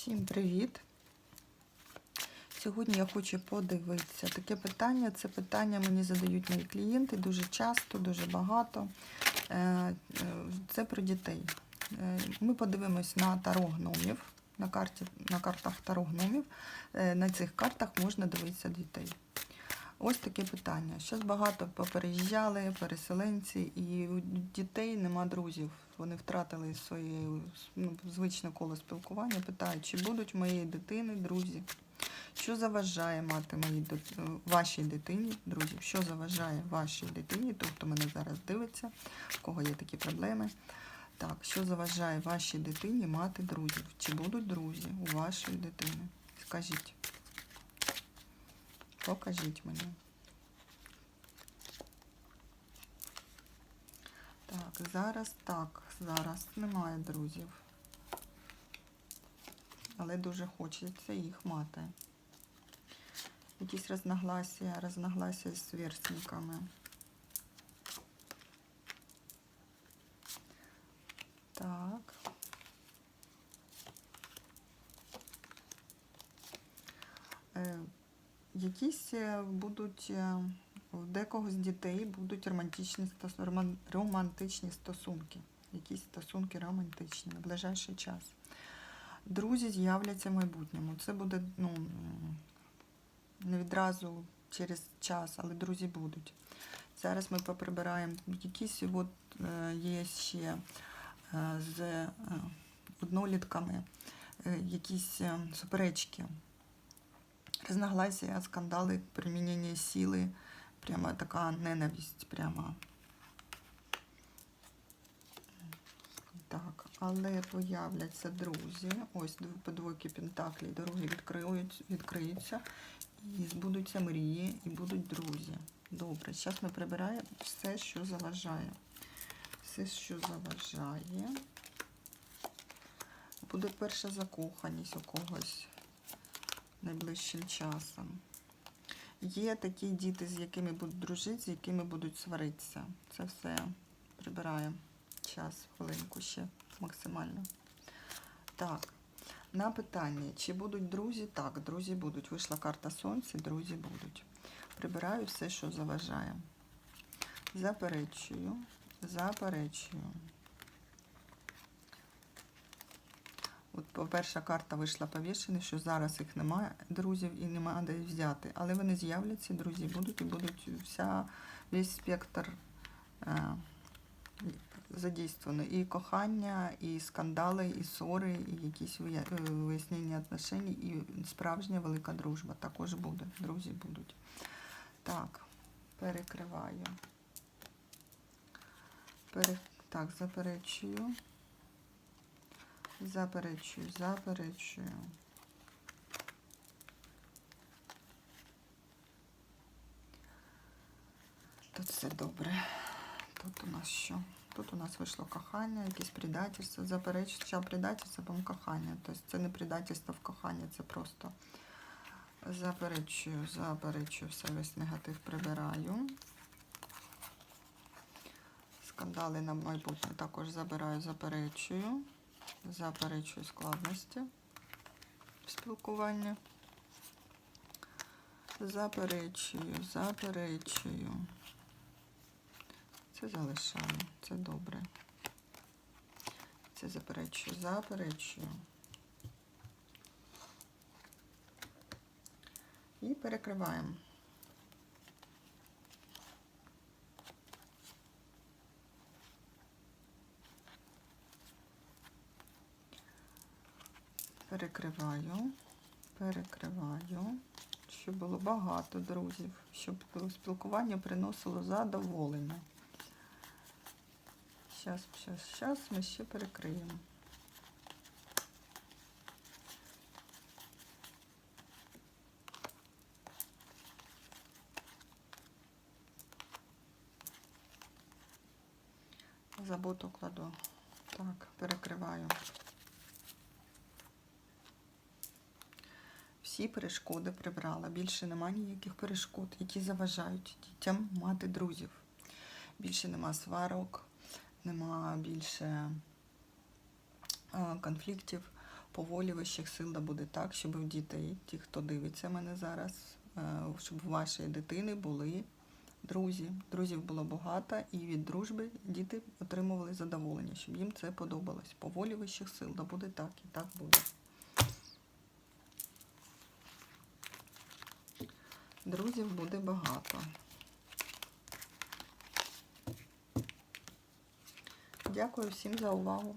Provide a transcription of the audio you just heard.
Всім привіт! Сьогодні я хочу подивитися таке питання. Це питання мені задають мої клієнти дуже часто, дуже багато. Е, е, Це про дітей. Е, Ми подивимось на таро гномів, на, карті, на картах таро гномів. На цих картах можна дивитися дітей. Ось таке питання. Щось багато попереїжджали переселенці, і у дітей нема друзів. Вони втратили своє ну, звичне коло спілкування. Питають, чи будуть моєї дитини друзі? Що заважає мати моїй вашій дитині друзів? Що заважає вашій дитині, той, хто мене зараз дивиться, в кого є такі проблеми? Так, що заважає вашій дитині мати друзів? Чи будуть друзі у вашої дитини? Скажіть. Покажіть мені. Так, зараз так, зараз немає друзів. Але дуже хочеться їх мати. Якісь розногласія, розногласія з сверстниками. Так. Е, Якісь е, будуть е, в декого з дітей будуть романтичні, романтичні стосунки. Якісь стосунки романтичні на ближайший час. Друзі з'являться в майбутньому. Це буде ну, не відразу через час, але друзі будуть. Зараз ми поприбираємо якісь от, е, є ще е, з е, однолітками якісь суперечки разногласия, скандали, применение силы, прямо така ненависть, прямо. Так, але появляться друзі. Ось по двойки пентаклей дороги відкриють, відкриються, і збудуться мрії, і будуть друзі. Добре, зараз ми прибираємо все, що заважає. Все, що заважає. Буде перша закоханість у когось найближчим часом. Є такі діти, з якими будуть дружити, з якими будуть сваритися. Це все прибираємо. Час, хвилинку ще максимально. Так, на питання, чи будуть друзі? Так, друзі будуть. Вийшла карта сонця, друзі будуть. Прибираю все, що заважає. Заперечую, заперечую. От перша карта вийшла повішена, що зараз їх немає, друзів і немає де взяти. Але вони з'являться, друзі будуть і будуть вся, весь спектр е, задійствовано. І кохання, і скандали, і ссори, і якісь е, вияснення отношень, і справжня велика дружба також буде. Друзі будуть. Так, перекриваю. Пере... Так, заперечую. Заперечую, заперечую. Тут все добре. Тут у нас що? Тут у нас вийшло кохання, якесь предательство. Заперечую, спочатку предательство, потім кохання. Тобто це не предательство в кохання, це просто заперечую, заперечую, все весь негатив прибираю. Скандали на майбутнє також забираю, заперечую. Заперечую складності в спілкуванні. Заперечую, заперечую. Це залишаю, це добре. Це заперечую, заперечую. І перекриваємо. Перекриваю, перекриваю, щоб було багато друзів, щоб спілкування приносило задоволення. Зараз, зараз, зараз ми ще перекриємо. Заботу кладу. Так, перекриваю. Всі перешкоди прибрала. Більше немає ніяких перешкод, які заважають дітям мати друзів. Більше нема сварок, нема більше конфліктів. по волі вищих сил да буде так, щоб в дітей, ті, хто дивиться мене зараз, е, щоб у вашої дитини були друзі. Друзів було багато, і від дружби діти отримували задоволення, щоб їм це подобалось. По волі вищих сил, да буде так і так буде. Друзів буде багато. Дякую всім за увагу.